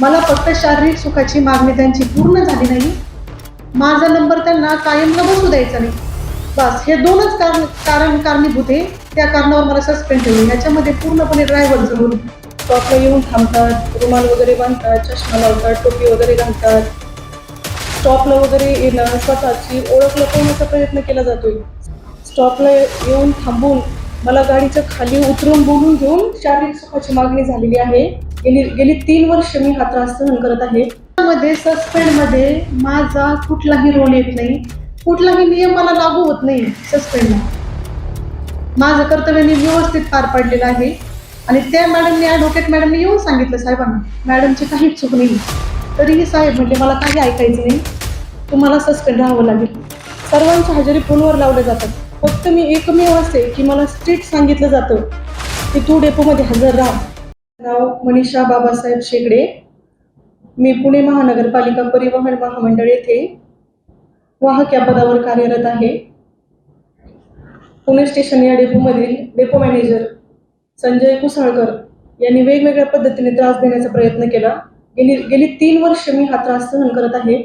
मला फक्त शारीरिक सुखाची मागणी त्यांची पूर्ण झाली नाही. माझा नंबर त्यांना कायमला बसू द्यायचा नाही. बस हे दोनच कारण कारण कारणीभूत आहे. त्या कारणावर मला सस्पेंड ठेवले ह्याच्यामध्ये पूर्णपणे ड्रायव्हर जरूर स्टॉपला येऊन थांबतात. रुमाल वगैरे बांधतात चष्मा लावतात टोपी वगैरे घालतात. स्टॉपला वगैरे येणं स्वतःची ओळख लपवण्याचा प्रयत्न केला जातोय. स्टॉपला येऊन थांबून मला गाडीच्या खाली उतरून बोलून घेऊन शारीरिक सुखाची मागणी झालेली आहे. गेली गेली तीन वर्ष मी हा त्रास सहन करत आहे. त्यामध्ये सस्पेंडमध्ये माझा कुठलाही रोल येत नाही. कुठलाही नियम मला लागू होत नाही सस्पेंडला माझं कर्तव्य मी व्यवस्थित पार पाडलेलं आहे. आणि त्या मॅडमने ॲडव्होकेट मॅडमने येऊन सांगितलं साहेबांना मॅडमची काहीच चूक नाही. तरीही साहेब म्हणजे मला काही ऐकायचं नाही. तुम्हाला सस्पेंड राहावं लागेल. सर्वांच्या हजेरी फोनवर लावले जातात. फक्त मी एकमेव असते की मला स्ट्रिक्ट सांगितलं जातं की तू डेपोमध्ये हजर राहा. नाव मनीषा बाबासाहेब शेगडे. मी पुणे महानगरपालिका परिवहन महामंडळ येथे वाहक या पदावर कार्यरत आहे. पुणे स्टेशन या डेपोमधील डेपो मॅनेजर संजय कुसाळकर यांनी वेगवेगळ्या पद्धतीने त्रास देण्याचा प्रयत्न केला. गेली गेली तीन वर्ष मी हा त्रास सहन करत आहे.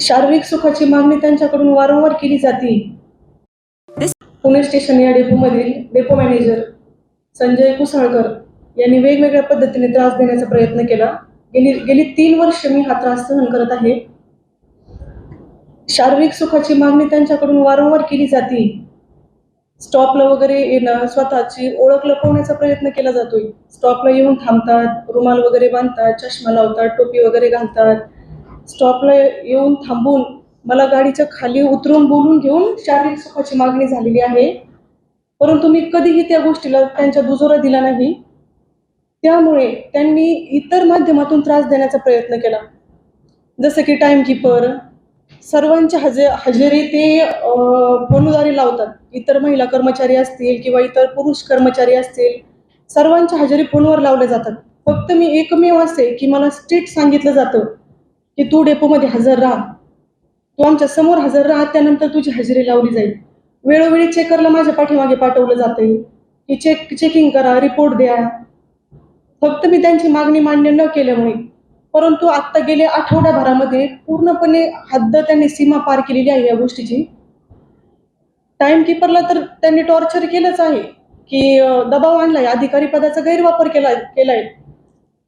शारीरिक सुखाची मागणी त्यांच्याकडून वारंवार केली जाते. पुणे स्टेशन या डेपोमधील डेपो मॅनेजर संजय कुसाळकर यांनी वेगवेगळ्या पद्धतीने त्रास देण्याचा प्रयत्न केला. गेली गेली तीन वर्ष मी हा त्रास सहन करत आहे. शारीरिक सुखाची मागणी त्यांच्याकडून वारंवार केली जाते. स्टॉपला वगैरे येणं स्वतःची ओळख लपवण्याचा प्रयत्न केला जातोय. स्टॉपला येऊन थांबतात रुमाल वगैरे बांधतात चष्मा लावतात टोपी वगैरे घालतात. स्टॉपला येऊन थांबून मला गाडीच्या खाली उतरून बोलून घेऊन शारीरिक सुखाची मागणी झालेली आहे. परंतु मी कधीही त्या गोष्टीला त्यांच्या दुजोरा दिला नाही. त्यामुळे त्यांनी इतर माध्यमातून त्रास देण्याचा प्रयत्न केला. जसं की टाईमकीपर सर्वांच्या हजे हजेरी ते बनुदारी लावतात. इतर महिला कर्मचारी असतील किंवा इतर पुरुष कर्मचारी असतील सर्वांच्या हजेरी फोनवर लावल्या जातात. फक्त मी एकमेव असे की मला स्ट्रीट सांगितलं जातं की तू डेपोमध्ये हजर राहा. तू आमच्यासमोर हजर राहा त्यानंतर तुझी हजेरी लावली जाईल. वेळोवेळी चेकरला माझ्या पाठीमागे पाठवलं जाते की चेक चेकिंग करा रिपोर्ट द्या. फक्त मी त्यांची मागणी मान्य न केल्यामुळे. परंतु आत्ता गेले आठवड्याभरामध्ये पूर्णपणे हद्द त्यांनी सीमा पार केलेली आहे या गोष्टीची. टाइमकीपरला तर त्यांनी टॉर्चर केलंच आहे. की दबाव आणलाय अधिकारी पदाचा गैरवापर केला केलाय.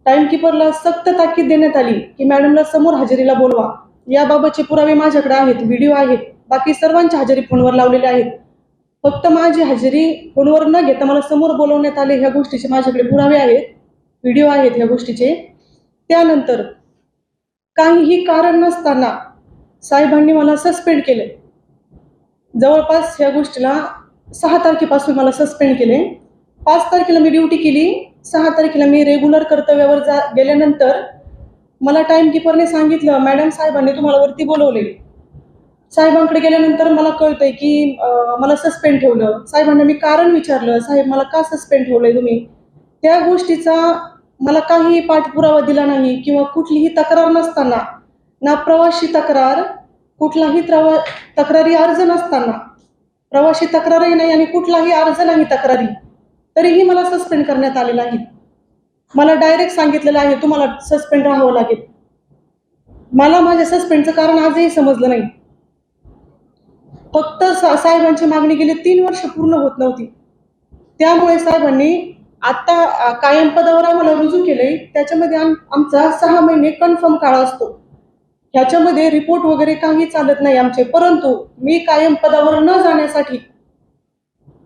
टाइमकीपरला सक्त ताकीद देण्यात आली की मॅडमला समोर हजेरीला बोलवा. याबाबतचे पुरावे माझ्याकडे आहेत व्हिडिओ आहेत. बाकी सर्वांच्या हजेरी फोनवर लावलेल्या आहेत. फक्त माझी हजेरी फोनवर न घेता मला समोर बोलवण्यात आले ह्या गोष्टीचे माझ्याकडे पुरावे आहेत व्हिडिओ आहेत ह्या गोष्टीचे. त्यानंतर काहीही कारण नसताना साहेबांनी मला सस्पेंड केले. जवळपास ह्या गोष्टीला सहा तारखेपासून मला सस्पेंड केले. पाच तारखेला मी ड्युटी केली सहा तारखेला मी रेग्युलर कर्तव्यावर जा गेल्यानंतर मला टाईमकीपरने सांगितलं मॅडम साहेबांनी तुम्हाला वरती बोलवले. साहेबांकडे गेल्यानंतर मला कळतंय की मला सस्पेंड ठेवलं. साहेबांना मी कारण विचारलं साहेब मला का सस्पेंड ठेवलंय तुम्ही? त्या गोष्टीचा मला काहीही पाठपुरावा दिला नाही किंवा कुठलीही तक्रार नसताना ना प्रवासी तक्रार कुठलाही त्रवा तक्रारी अर्ज नसताना प्रवाशी तक्रारही नाही आणि कुठलाही अर्ज नाही तक्रारी तरीही मला सस्पेंड करण्यात आलेला आहे. मला डायरेक्ट सांगितलेलं आहे तुम्हाला सस्पेंड राहावं लागेल. मला माझ्या सस्पेंडचं कारण आजही समजलं नाही. फक्त सा- साहेबांची मागणी गेली तीन वर्ष पूर्ण होत नव्हती. त्यामुळे साहेबांनी आता कायम पदावर आम्हाला रुजू केलंय. त्याच्यामध्ये आम आमचा सहा महिने कन्फर्म काळ असतो. ह्याच्यामध्ये रिपोर्ट वगैरे काही चालत नाही आमचे. परंतु मी कायम पदावर न जाण्यासाठी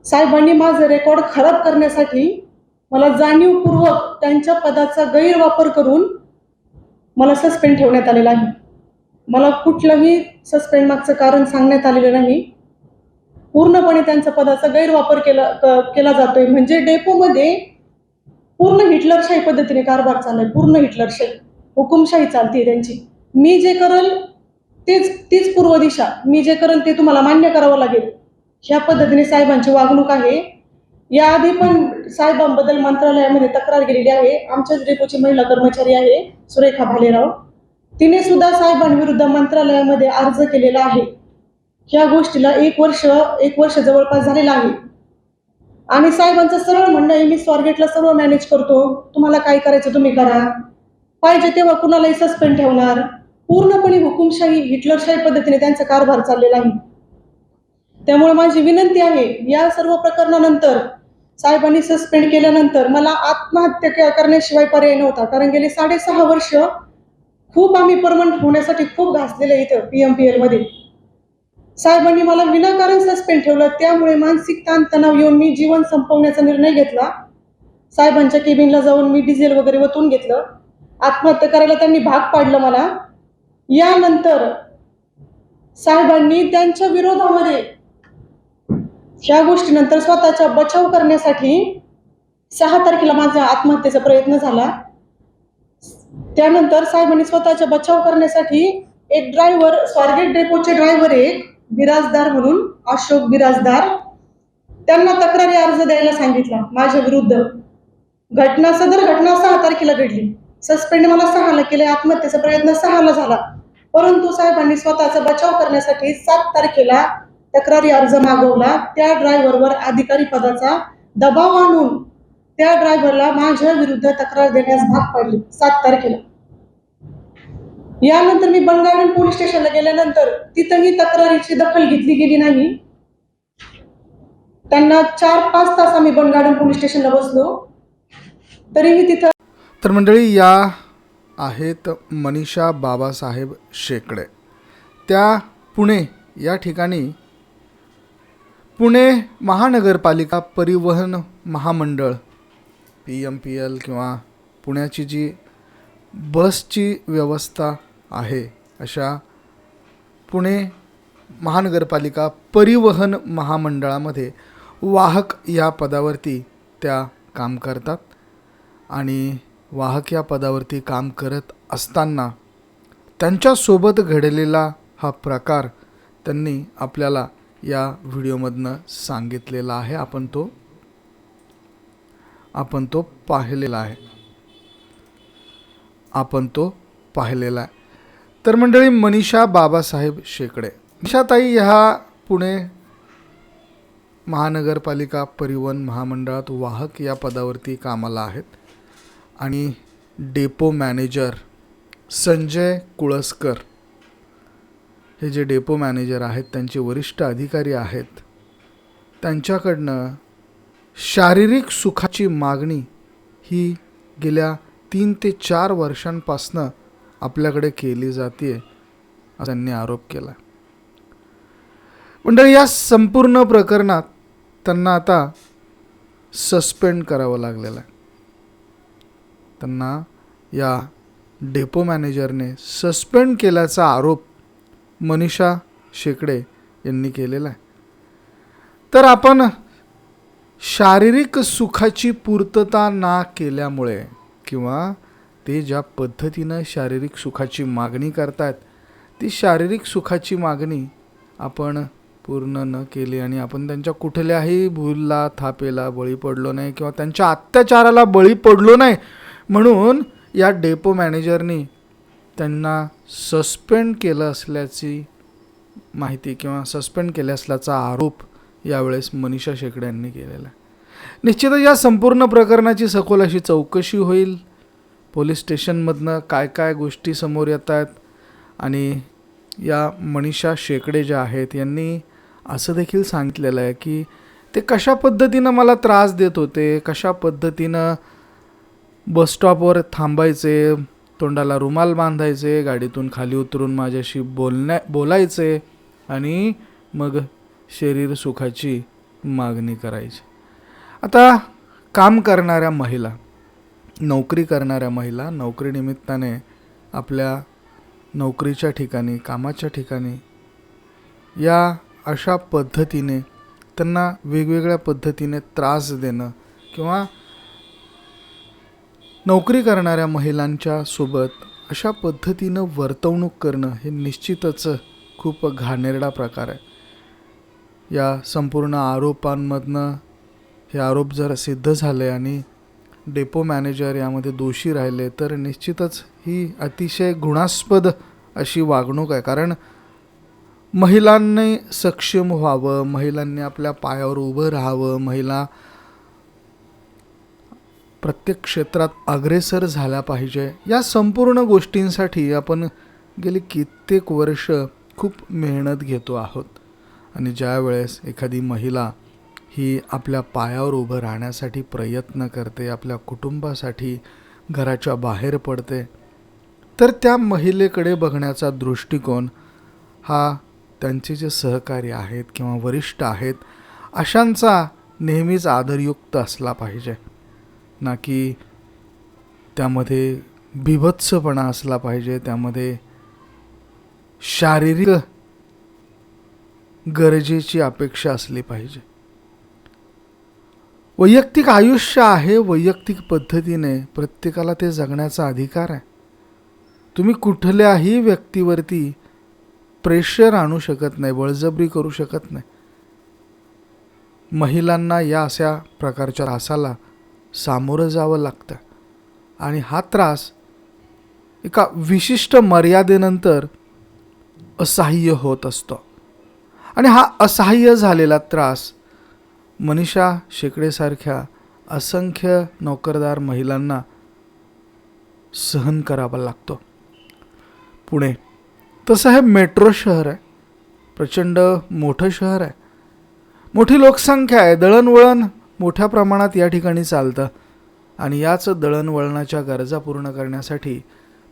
साहेबांनी माझं रेकॉर्ड खराब करण्यासाठी मला जाणीवपूर्वक त्यांच्या पदाचा गैरवापर करून मला सस्पेंड ठेवण्यात आलेला आहे. मला कुठलंही सस्पेंड मागचं कारण सांगण्यात आलेलं नाही. पूर्णपणे त्यांचा पदाचा गैरवापर केला केला जातोय. म्हणजे डेपोमध्ये पूर्ण हिटलरशाही पद्धतीने कारभार चाललाय. पूर्ण हिटलरशाही. हुकुमशाही चालते त्यांची. मी जे करल तेच तीच पूर्व दिशा. मी जे करल ते तुम्हाला मान्य करावं लागेल. ह्या पद्धतीने साहेबांची वागणूक आहे. याआधी पण साहेबांबद्दल मंत्रालयामध्ये तक्रार गेलेली आहे. आमच्याच डेपोची महिला कर्मचारी आहे सुरेखा भालेराव. तिने सुद्धा साहेबांविरुद्ध मंत्रालयामध्ये अर्ज केलेला आहे. ह्या गोष्टीला एक वर्ष एक वर्ष जवळपास झालेला आहे. आणि साहेबांचं सरळ म्हणणं आहे मी स्वारगेटला सर्व मॅनेज करतो. तुम्हाला काय करायचं तुम्ही करा. पाहिजे तेव्हा कुणालाही सस्पेंड ठेवणार. पूर्णपणे हुकुमशाही हिटलरशाही पद्धतीने त्यांचा कारभार चाललेला आहे. त्यामुळे माझी विनंती आहे या सर्व प्रकरणानंतर साहेबांनी सस्पेंड केल्यानंतर मला आत्महत्या करण्याशिवाय पर्याय नव्हता. कारण गेले साडेसहा वर्ष खूप आम्ही परमनंट होण्यासाठी खूप घासलेलं इथं पी एम पी एलमध्ये साहेबांनी मला विनाकारण सस्पेंड ठेवलं त्यामुळे मानसिक ताण तणाव येऊन मी जीवन संपवण्याचा निर्णय घेतला. साहेबांच्या केबिनला जाऊन मी डिझेल वगैरे वतून घेतलं. आत्महत्या करायला त्यांनी भाग पाडलं मला. यानंतर साहेबांनी त्यांच्या विरोधामध्ये ह्या गोष्टीनंतर स्वतःचा बचाव करण्यासाठी सहा तारखेला माझा आत्महत्येचा प्रयत्न झाला. त्यानंतर साहेबांनी स्वतःचा बचाव करण्यासाठी एक ड्रायव्हर स्वारगेट डेपोचे ड्रायव्हर एक बिराजदार म्हणून अशोक बिराजदार. त्यांना तक्रारी अर्ज द्यायला सांगितला माझ्या विरुद्ध. घटना सदर घटना सहा तारखेला घडली. सस्पेंड मला सहाला केले आत्महत्येचा प्रयत्न सहाला झाला. परंतु साहेबांनी स्वतःचा बचाव करण्यासाठी सात तारखेला तक्रारी अर्ज मागवला. त्या ड्रायव्हरवर अधिकारी पदाचा दबाव आणून त्या ड्रायव्हरला माझ्या विरुद्ध तक्रार देण्यास भाग पाडली. सात तारखेला. यानंतर मी बनगार्डन पोलीस स्टेशनला गेल्यानंतर तिथंही तक्रारीची दखल घेतली गेली नाही. त्यांना चार पाच तास आम्ही बनगार्डन पोलीस स्टेशनला बसलो. तरीही तिथं तर मंडळी या आहेत मनीषा बाबासाहेब शेकडे. त्या पुणे या ठिकाणी पुणे महानगरपालिका परिवहन महामंडळ पी एम पी एल किंवा पुण्याची जी बसची व्यवस्था आहे अशा पुणे महानगरपालिका परिवहन महामंडळामध्ये वाहक या पदावरती त्या काम करतात आणि वाहक या पदावरती काम करत असताना त्यांच्यासोबत घडलेला हा प्रकार त्यांनी आपल्याला या व्हिडिओमधनं सांगितलेला आहे. आपण तो आपण तो पाहिलेला आहे. आपण तो पाहिलेला आहे. तर मंडळी मनीषा बाबासाहेब शेकडे. मनीषाताई ह्या पुणे महानगरपालिका परिवहन महामंडळात वाहक या पदावरती कामाला आहेत. आणि डेपो मॅनेजर संजय कुळसकर हे जे डेपो मॅनेजर आहेत त्यांचे वरिष्ठ अधिकारी आहेत त्यांच्याकडनं शारीरिक सुखाची मागणी ही गेल्या तीन ते चार वर्षांपासनं आपल्याकडे केली जाते आहे त्यांनी आरोप केला. मंडळी या संपूर्ण प्रकरणात त्यांना आता सस्पेंड करावं लागलेलं आहे. त्यांना या डेपो मॅनेजरने सस्पेंड केल्याचा आरोप मनीषा शेकडे यांनी केलेला आहे. तर आपण शारीरिक सुखाची पूर्तता ना केल्यामुळे किंवा ते ज्या पद्धतीनं शारीरिक सुखाची मागणी करतात ती शारीरिक सुखाची मागणी आपण पूर्ण न केली आणि आपण त्यांच्या कुठल्याही भूलला थापेला बळी पडलो नाही किंवा त्यांच्या अत्याचाराला बळी पडलो नाही म्हणून या डेपो मॅनेजरनी त्यांना सस्पेंड केलं असल्याची माहिती किंवा सस्पेंड केले असल्याचा आरोप यावेळेस मनीषा शेकडे यांनी केलेला आहे. निश्चितच या संपूर्ण प्रकरणाची सखोल अशी चौकशी होईल. पोलीस स्टेशनमधनं काय काय गोष्टी समोर येत आहेत आणि या मनीषा शेकडे ज्या आहेत यांनी असं देखील सांगितलेलं आहे की ते कशा पद्धतीनं मला त्रास देत होते कशा पद्धतीनं बसस्टॉपवर थांबायचे तोंडाला रुमाल बांधायचे गाडीतून खाली उतरून माझ्याशी बोलण्या बोलायचे आणि मग शरीर सुखाची मागणी करायची. आता काम करणाऱ्या महिला नोकरी करणाऱ्या महिला नोकरीनिमित्ताने आपल्या नोकरीच्या ठिकाणी कामाच्या ठिकाणी या अशा पद्धतीने त्यांना वेगवेगळ्या पद्धतीने त्रास देणं किंवा नोकरी करणाऱ्या महिलांच्या सोबत अशा पद्धतीनं वर्तवणूक करणं हे निश्चितच खूप घाणेरडा प्रकार आहे. या संपूर्ण आरोपांमधनं हे आरोप जर सिद्ध झाले आणि डेपो मॅनेजर यामध्ये दोषी राहिले तर निश्चितच ही अतिशय गुणास्पद अशी वागणूक आहे. कारण महिलांनी सक्षम व्हावं महिलांनी आपल्या पायावर उभं राहावं महिला प्रत्येक क्षेत्रात अग्रेसर झाला पाहिजे या संपूर्ण गोष्टींसाठी आपण गेली कित्येक वर्ष खूप मेहनत घेतो आहोत. आणि ज्या वेळेस एखादी महिला ही आपल्या पायावर उभं राहण्यासाठी प्रयत्न करते आपल्या कुटुंबासाठी घराच्या बाहेर पडते तर त्या महिलेकडे बघण्याचा दृष्टिकोन हा त्यांचे जे सहकारी आहेत किंवा वरिष्ठ आहेत अशांचा नेहमीच आदरयुक्त असला पाहिजे. ना की त्यामध्ये बिभत्सपणा असला पाहिजे त्यामध्ये शारीरिक गरजेची अपेक्षा असली पाहिजे. वैयक्तिक आयुष्य आहे वैयक्तिक पद्धतीने प्रत्येकाला ते जगण्याचा अधिकार आहे. तुम्ही कुठल्याही व्यक्तीवरती प्रेशर आणू शकत नाही बळजबरी करू शकत नाही. महिलांना या अशा प्रकारच्या त्रासाला सामोरं जावं लागतं. आणि हा त्रास एका विशिष्ट मर्यादेनंतर असह्य होत असतो. आणि हा असहाय्य झालेला त्रास मनीषा शेकडेसारख्या असंख्य नोकरदार महिलांना सहन करावा लागतो. पुणे. तसं हे मेट्रो शहर आहे. प्रचंड मोठं शहर आहे. मोठी लोकसंख्या आहे. दळणवळण मोठ्या प्रमाणात या ठिकाणी चालतं. आणि याच दळणवळणाच्या गरजा पूर्ण करण्यासाठी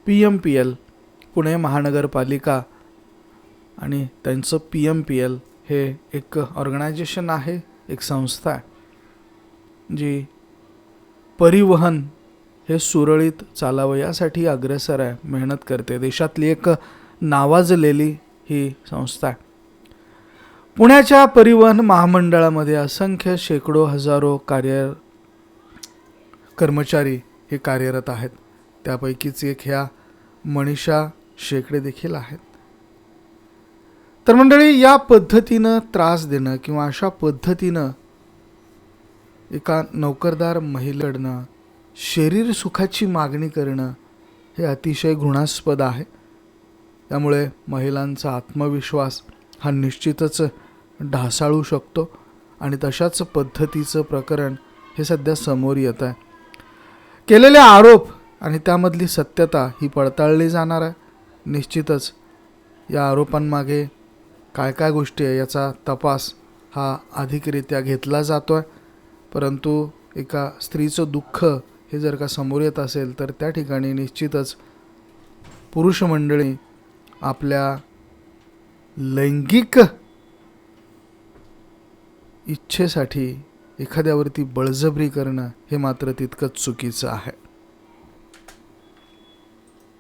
P M P L Pune महानगरपालिका आणि त्यांचं पी एम पी एल हे एक ऑर्गनायझेशन आहे एक संस्था आहे जी परिवहन हे सुरळीत चालावं यासाठी अग्रेसर आहे मेहनत करते. देशातली एक नावाजलेली ही संस्था आहे. पुण्याच्या परिवहन महामंडळामध्ये असंख्य शेकडो हजारो कार्य कर्मचारी हे कार्यरत आहेत. त्यापैकीच एक ह्या मनीषा शेकडे देखील आहेत. तर मंडळी या पद्धतीनं त्रास देणं किंवा अशा पद्धतीनं एका नोकरदार महिलेकडनं शरीर सुखाची मागणी करणं हे अतिशय घृणास्पद आहे. त्यामुळे महिलांचा आत्मविश्वास हा निश्चितच ढासाळू शकतो आणि तशाच पद्धतीचं प्रकरण हे सध्या समोर येत आहे. केलेले आरोप आणि त्यामधली सत्यता ही पडताळली जाणार आहे. निश्चितच या आरोपांमागे काय काय गोष्टी आहे याचा तपास हा अधिकरित्या घेतला जातो आहे परंतु एका स्त्रीचं दुःख हे जर का समोर येत असेल तर त्या ठिकाणी निश्चितच पुरुष मंडळी आपल्या लैंगिक इच्छेसाठी एखाद्यावरती बळजबरी करणं हे मात्र तितकंच चुकीचं आहे.